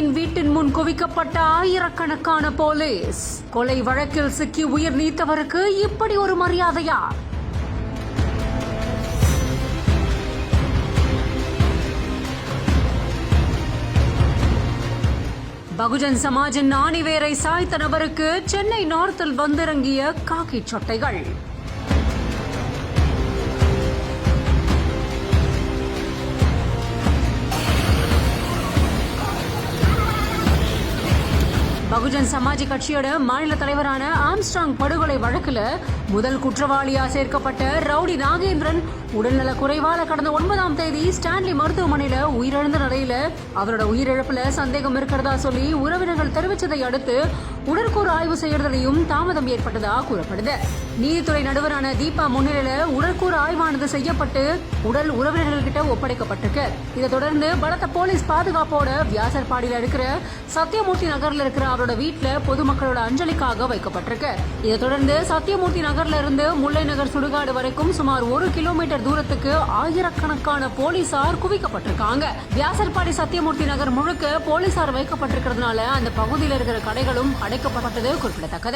தாயின் வீட்டின் முன் குவிக்கப்பட்ட ஆயிரக்கணக்கான போலீஸ். கொலை வழக்கில் சிக்கி உயிர் நீத்தவருக்கு இப்படி ஒரு மரியாதையா? பகுஜன் சமாஜின் ஆணிவேரை சாய்த்த நபருக்கு சென்னை நார்த்தில் வந்திறங்கிய காக்கி சொட்டைகள். பகுஜன் சமாஜ் கட்சியோட மாநில தலைவரான ஆம்ஸ்ட்ராங் படுகொலை வழக்குல முதல் குற்றவாளியா சேர்க்கப்பட்ட ரவுடி நாகேந்திரன் உடல்நல குறைவால கடந்த ஒன்பதாம் தேதி ஸ்டான்லி மருத்துவமனையில உயிரிழந்த நிலையில அவரோட உயிரிழப்புல சந்தேகம் இருக்கிறதா சொல்லி உறவினர்கள் தெரிவித்ததை அடுத்து உடற்கூறு ஆய்வு செய்யறதுலையும் தாமதம் ஏற்பட்டதா கூறப்படுது. நீதித்துறை நடுவரான தீபா முன்னிலையில உடற்கூறு ஆய்வானது செய்யப்பட்டு உடல் உறவினர்கள்கிட்ட ஒப்படைக்கப்பட்டிருக்கு. இதை தொடர்ந்து பலத்த போலீஸ் பாதுகாப்போட வியாசர்பாடியில இருக்கிற சத்தியமூர்த்தி நகர்ல இருக்கிற அவரோட வீட்டுல பொதுமக்களோட அஞ்சலிக்காக வைக்கப்பட்டிருக்கு. இதை தொடர்ந்து சத்தியமூர்த்தி நகர்ல இருந்து முல்லை நகர் சுடுகாடு வரைக்கும் சுமார் ஒரு கிலோமீட்டர் தூரத்துக்கு ஆயிரக்கணக்கான போலீசார் குவிக்கப்பட்டிருக்காங்க. வியாசர்பாடி சத்தியமூர்த்தி நகர் முழுக்க போலீசார் வைக்கப்பட்டிருக்கிறதுனால அந்த பகுதியில் இருக்கிற கடைகளும் அடைக்கப்பட்டது குறிப்பிடத்தக்கது.